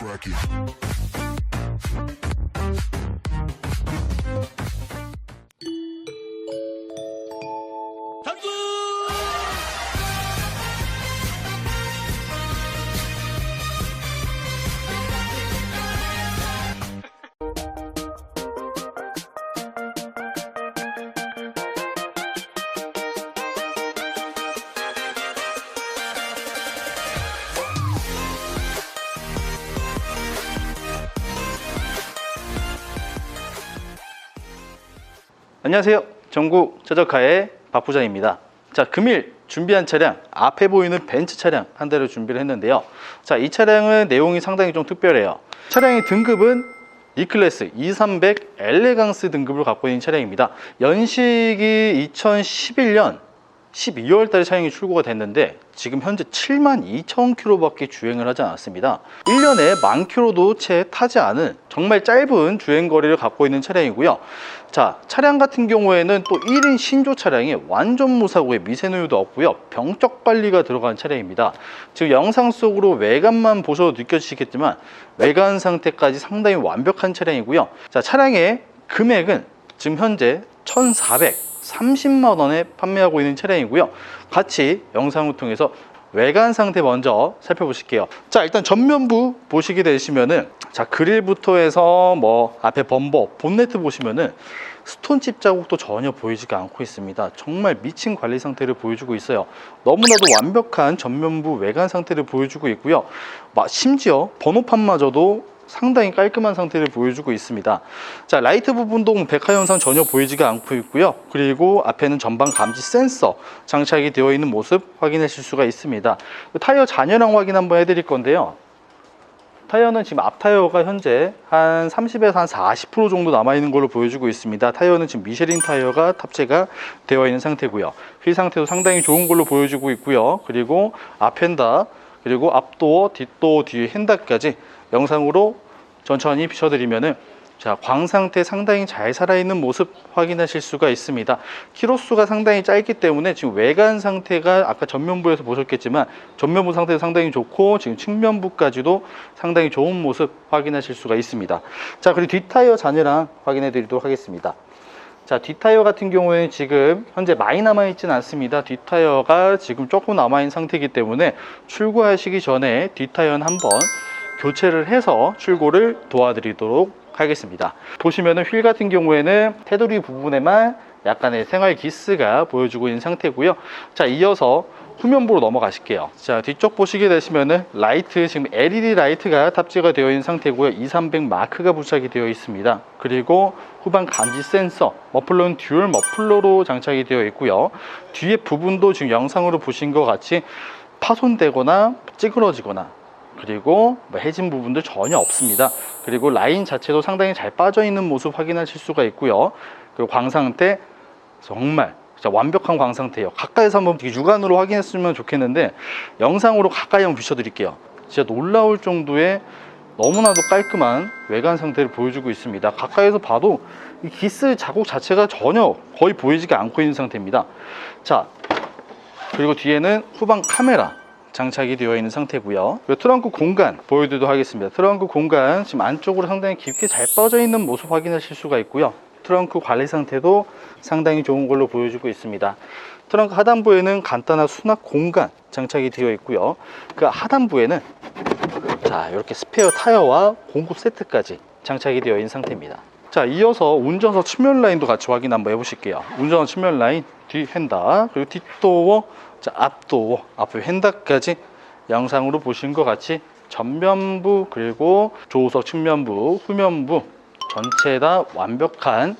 crack. 안녕하세요. 전국 저저카의 박 부장입니다. 자, 금일 준비한 차량 앞에 보이는 벤츠 차량 한 대를 준비를 했는데요. 자, 이 차량은 내용이 상당히 좀 특별해요. 차량의 등급은 E클래스 2300 엘레강스 등급을 갖고 있는 차량입니다. 연식이 2011년 12월 달에 차량이 출고가 됐는데 지금 현재 7만 2천 킬로밖에 주행을 하지 않았습니다. 1년에 만 킬로도 채 타지 않은 정말 짧은 주행 거리를 갖고 있는 차량이고요. 자, 차량 같은 경우에는 또 1인 신조 차량이 완전 무사고에 미세누유도 없고요. 병적 관리가 들어간 차량입니다. 지금 영상 속으로 외관만 보셔도 느껴지시겠지만 외관 상태까지 상당히 완벽한 차량이고요. 자, 차량의 금액은 지금 현재 1,400 30만 원에 판매하고 있는 차량이고요. 같이 영상을 통해서 외관 상태 먼저 살펴보실게요. 자, 일단 전면부 보시게 되시면은 자, 그릴부터 해서 뭐 앞에 범버, 본네트 보시면은 스톤칩 자국도 전혀 보이지가 않고 있습니다. 정말 미친 관리 상태를 보여주고 있어요. 너무나도 완벽한 전면부 외관 상태를 보여주고 있고요. 마- 심지어 번호판마저도 상당히 깔끔한 상태를 보여주고 있습니다. 자, 라이트 부분도 뭐 백화 현상 전혀 보이지가 않고 있고요. 그리고 앞에는 전방 감지 센서 장착이 되어 있는 모습 확인하실 수가 있습니다. 그 타이어 잔여량 확인 한번 해드릴 건데요. 타이어는 지금 앞 타이어가 현재 한 30에서 한 40% 정도 남아 있는 걸로 보여주고 있습니다. 타이어는 지금 미쉐린 타이어가 탑재가 되어 있는 상태고요. 휠 상태도 상당히 좋은 걸로 보여주고 있고요. 그리고 앞 핸다 그리고 앞도어, 뒷도어, 뒤 핸다까지 영상으로 천천히 비춰드리면은 자, 광 상태 상당히 잘 살아있는 모습 확인하실 수가 있습니다. 키로수가 상당히 짧기 때문에 지금 외관 상태가 아까 전면부에서 보셨겠지만 전면부 상태도 상당히 좋고 지금 측면부까지도 상당히 좋은 모습 확인하실 수가 있습니다. 자, 그리고 뒷타이어 잔해랑 확인해 드리도록 하겠습니다. 자, 뒷타이어 같은 경우에는 지금 현재 많이 남아있지는 않습니다. 뒷타이어가 지금 조금 남아있는 상태이기 때문에 출고하시기 전에 뒷타이어는 한번 교체를 해서 출고를 도와드리도록 하겠습니다. 보시면은 휠 같은 경우에는 테두리 부분에만 약간의 생활 기스가 보여주고 있는 상태고요. 자, 이어서 후면부로 넘어가실게요. 자, 뒤쪽 보시게 되시면은 라이트, 지금 LED 라이트가 탑재가 되어 있는 상태고요. 2300 마크가 부착이 되어 있습니다. 그리고 후방 감지 센서, 머플러는 듀얼 머플러로 장착이 되어 있고요. 뒤에 부분도 지금 영상으로 보신 것 같이 파손되거나 찌그러지거나 그리고 뭐 해진 부분도 전혀 없습니다. 그리고 라인 자체도 상당히 잘 빠져 있는 모습 확인하실 수가 있고요. 그리고 광 상태 정말 완벽한 광 상태예요. 가까이서 한번 육안으로 확인했으면 좋겠는데 영상으로 가까이 한번 비춰드릴게요. 진짜 놀라울 정도의 너무나도 깔끔한 외관 상태를 보여주고 있습니다. 가까이서 봐도 이 기스 자국 자체가 전혀 거의 보이지가 않고 있는 상태입니다. 자, 그리고 뒤에는 후방 카메라 장착이 되어 있는 상태고요. 트렁크 공간 보여드리도록 하겠습니다. 트렁크 공간 지금 안쪽으로 상당히 깊게 잘 빠져 있는 모습 확인하실 수가 있고요. 트렁크 관리 상태도 상당히 좋은 걸로 보여주고 있습니다. 트렁크 하단부에는 간단한 수납 공간 장착이 되어 있고요. 그 하단부에는 자 이렇게 스페어 타이어와 공급 세트까지 장착이 되어 있는 상태입니다. 자 이어서 운전석 측면 라인도 같이 확인 한번 해보실게요. 운전석 측면 라인 뒤 핸다 그리고 뒷도어 자, 앞도어 앞에 핸다까지 영상으로 보신 것 같이 전면부 그리고 조수석 측면부 후면부 전체 다 완벽한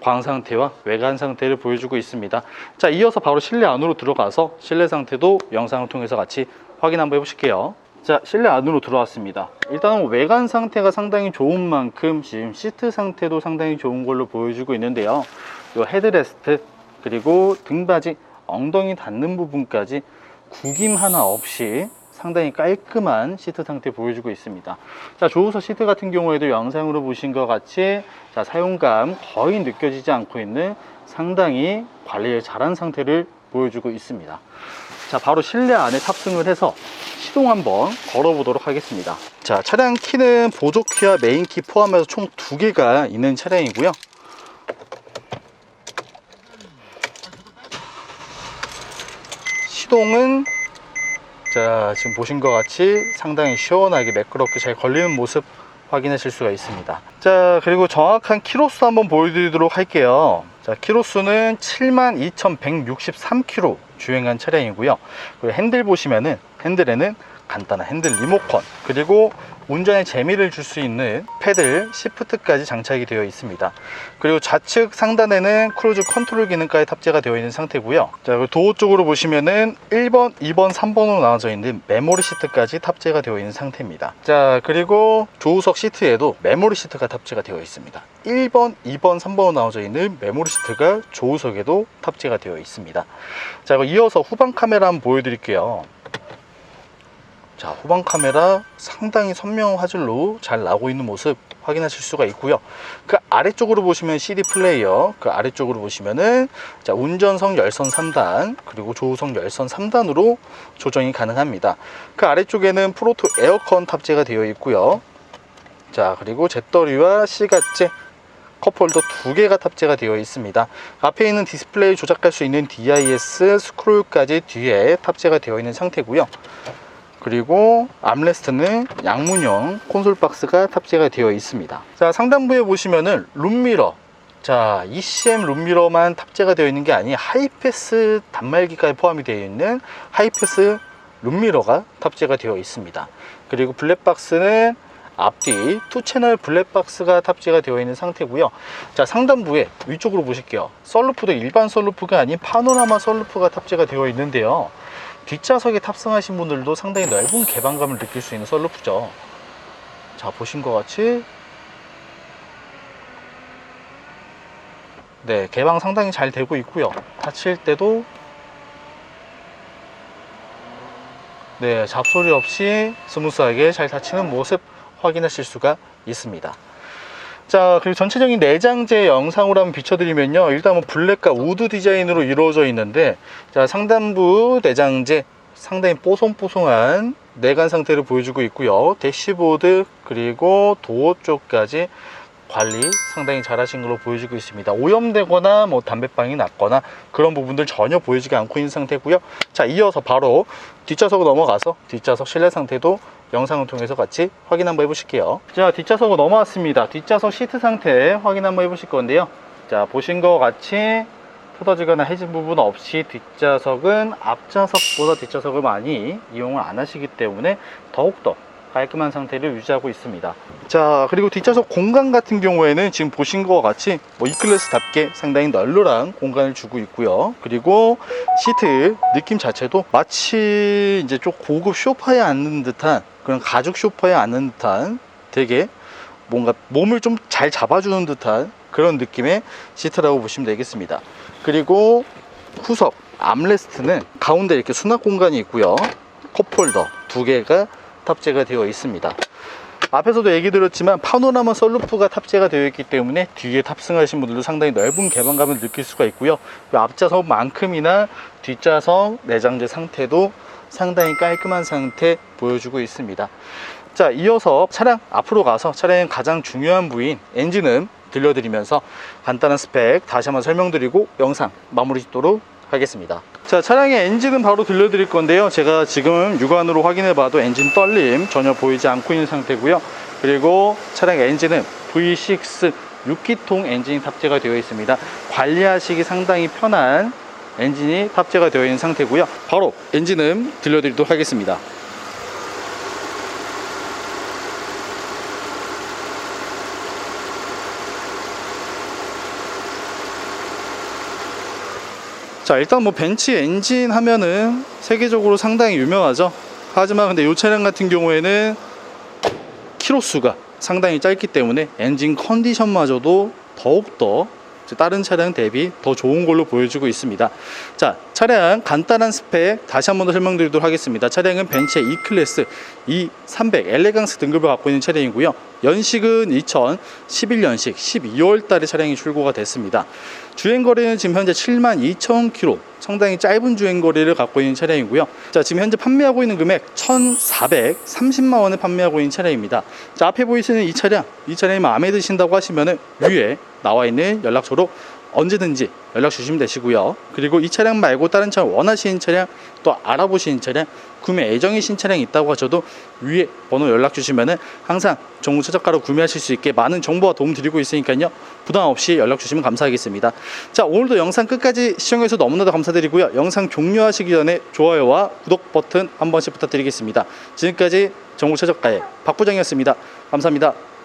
광 상태와 외관 상태를 보여주고 있습니다. 자, 이어서 바로 실내 안으로 들어가서 실내 상태도 영상을 통해서 같이 확인 한번 해보실게요. 자, 실내 안으로 들어왔습니다. 일단은 외관 상태가 상당히 좋은 만큼 지금 시트 상태도 상당히 좋은 걸로 보여주고 있는데요. 이 헤드레스트 그리고 등받이 엉덩이 닿는 부분까지 구김 하나 없이 상당히 깔끔한 시트 상태 보여주고 있습니다. 자, 조우석 시트 같은 경우에도 영상으로 보신 것 같이 자, 사용감 거의 느껴지지 않고 있는 상당히 관리를 잘한 상태를 보여주고 있습니다. 자, 바로 실내 안에 탑승을 해서 시동 한번 걸어 보도록 하겠습니다. 자, 차량 키는 보조키와 메인 키 포함해서 총 두 개가 있는 차량이고요. 시동은 자, 지금 보신 것 같이 상당히 시원하게 매끄럽게 잘 걸리는 모습 확인하실 수가 있습니다. 자, 그리고 정확한 키로수 한번 보여드리도록 할게요. 자, 키로수는 72,163km 주행한 차량이고요. 그리고 핸들 보시면은 핸들에는 간단한 핸들 리모컨 그리고 운전에 재미를 줄 수 있는 패들 시프트까지 장착이 되어 있습니다. 그리고 좌측 상단에는 크루즈 컨트롤 기능까지 탑재가 되어 있는 상태고요. 자, 도어 쪽으로 보시면은 1번, 2번, 3번으로 나눠져 있는 메모리 시트까지 탑재가 되어 있는 상태입니다. 자, 그리고 조우석 시트에도 메모리 시트가 탑재가 되어 있습니다. 1번, 2번, 3번으로 나눠져 있는 메모리 시트가 조우석에도 탑재가 되어 있습니다. 자, 이어서 후방 카메라 한번 보여드릴게요. 자, 후방 카메라 상당히 선명한 화질로 잘 나오고 있는 모습 확인하실 수가 있고요. 그 아래쪽으로 보시면 CD 플레이어, 그 아래쪽으로 보시면은 자, 운전석 열선 3단, 그리고 조우석 열선 3단으로 조정이 가능합니다. 그 아래쪽에는 프로토 에어컨 탑재가 되어 있고요. 자, 그리고 잿더리와 시가제 컵홀더 두 개가 탑재가 되어 있습니다. 앞에 있는 디스플레이 조작할 수 있는 DIS 스크롤까지 뒤에 탑재가 되어 있는 상태고요. 그리고 암레스트는 양문형 콘솔 박스가 탑재가 되어 있습니다. 자, 상단부에 보시면은 룸미러. 자, ECM 룸미러만 탑재가 되어 있는 게 아니 하이패스 단말기까지 포함이 되어 있는 하이패스 룸미러가 탑재가 되어 있습니다. 그리고 블랙박스는 앞뒤 투 채널 블랙박스가 탑재가 되어 있는 상태고요. 자, 상단부에 위쪽으로 보실게요. 썰루프도 일반 썰루프가 아닌 파노라마 썰루프가 탑재가 되어 있는데요. 뒷좌석에 탑승하신 분들도 상당히 넓은 개방감을 느낄 수 있는 썰루프죠. 자, 보신 것 같이 네, 개방 상당히 잘 되고 있고요. 닫힐 때도 네, 잡소리 없이 스무스하게 잘 닫히는 모습 확인하실 수가 있습니다. 자, 그리고 전체적인 내장재 영상으로 한번 비춰드리면요. 일단 뭐 블랙과 우드 디자인으로 이루어져 있는데, 자, 상단부 내장재 상당히 뽀송뽀송한 내관 상태를 보여주고 있고요. 대시보드 그리고 도어 쪽까지 관리 상당히 잘하신 걸로 보여지고 있습니다. 오염되거나 뭐 담배빵이 났거나 그런 부분들 전혀 보이지가 않고 있는 상태고요. 자, 이어서 바로 뒷좌석으로 넘어가서 뒷좌석 실내 상태도 영상을 통해서 같이 확인 한번 해보실게요. 자, 뒷좌석으로 넘어왔습니다. 뒷좌석 시트 상태 확인 한번 해보실 건데요. 자, 보신 것 같이 뜯어지거나 해진 부분 없이 뒷좌석은 앞좌석보다 뒷좌석을 많이 이용을 안 하시기 때문에 더욱더 깔끔한 상태를 유지하고 있습니다. 자, 그리고 뒷좌석 공간 같은 경우에는 지금 보신 것과 같이 뭐 E클래스답게 상당히 널널한 공간을 주고 있고요. 그리고 시트 느낌 자체도 마치 이제 좀 고급 쇼파에 앉는 듯한 그런 가죽 쇼파에 앉는 듯한 되게 뭔가 몸을 좀 잘 잡아주는 듯한 그런 느낌의 시트라고 보시면 되겠습니다. 그리고 후석 암레스트는 가운데 이렇게 수납 공간이 있고요. 컵홀더 두 개가 탑재가 되어 있습니다. 앞에서도 얘기 드렸지만 파노라마 썰루프가 탑재가 되어 있기 때문에 뒤에 탑승하신 분들도 상당히 넓은 개방감을 느낄 수가 있고요. 그 앞좌석만큼이나 뒷좌석 내장재 상태도 상당히 깔끔한 상태 보여주고 있습니다. 자, 이어서 차량 앞으로 가서 차량의 가장 중요한 부인 엔진음 들려드리면서 간단한 스펙 다시 한번 설명드리고 영상 마무리 짓도록 하겠습니다. 자, 차량의 엔진은 바로 들려드릴 건데요. 제가 지금 육안으로 확인해 봐도 엔진 떨림 전혀 보이지 않고 있는 상태고요. 그리고 차량 엔진은 V6 6기통 엔진이 탑재가 되어 있습니다. 관리하시기 상당히 편한 엔진이 탑재가 되어 있는 상태고요. 바로 엔진음 들려드리도록 하겠습니다. 자 일단 뭐 벤츠 엔진 하면은 세계적으로 상당히 유명하죠 하지만 근데 이 차량 같은 경우에는 키로수가 상당히 짧기 때문에 엔진 컨디션마저도 더욱더 다른 차량 대비 더 좋은 걸로 보여주고 있습니다. 자 차량 간단한 스펙 다시 한 번 더 설명드리도록 하겠습니다. 차량은 벤츠의 E클래스 E300 엘레강스 등급을 갖고 있는 차량이고요. 연식은 2011년식 12월 달에 차량이 출고가 됐습니다. 주행 거리는 지금 현재 7만 2천 킬로, 상당히 짧은 주행 거리를 갖고 있는 차량이고요. 자, 지금 현재 판매하고 있는 금액 1,430만 원에 판매하고 있는 차량입니다. 자, 앞에 보이시는 이 차량, 이 차량이 마음에 드신다고 하시면은 위에 나와 있는 연락처로 언제든지 연락 주시면 되시고요. 그리고 이 차량 말고 다른 차량 원하시는 차량 또 알아보시는 차량 구매 예정이신 차량이 있다고 하셔도 위에 번호 연락 주시면은 항상 정부 최저가로 구매하실 수 있게 많은 정보와 도움 드리고 있으니까요. 부담 없이 연락 주시면 감사하겠습니다. 자, 오늘도 영상 끝까지 시청해 주셔서 너무나도 감사드리고요. 영상 종료하시기 전에 좋아요와 구독 버튼 한 번씩 부탁드리겠습니다. 지금까지 정부 최저가의 박 부장이었습니다. 감사합니다.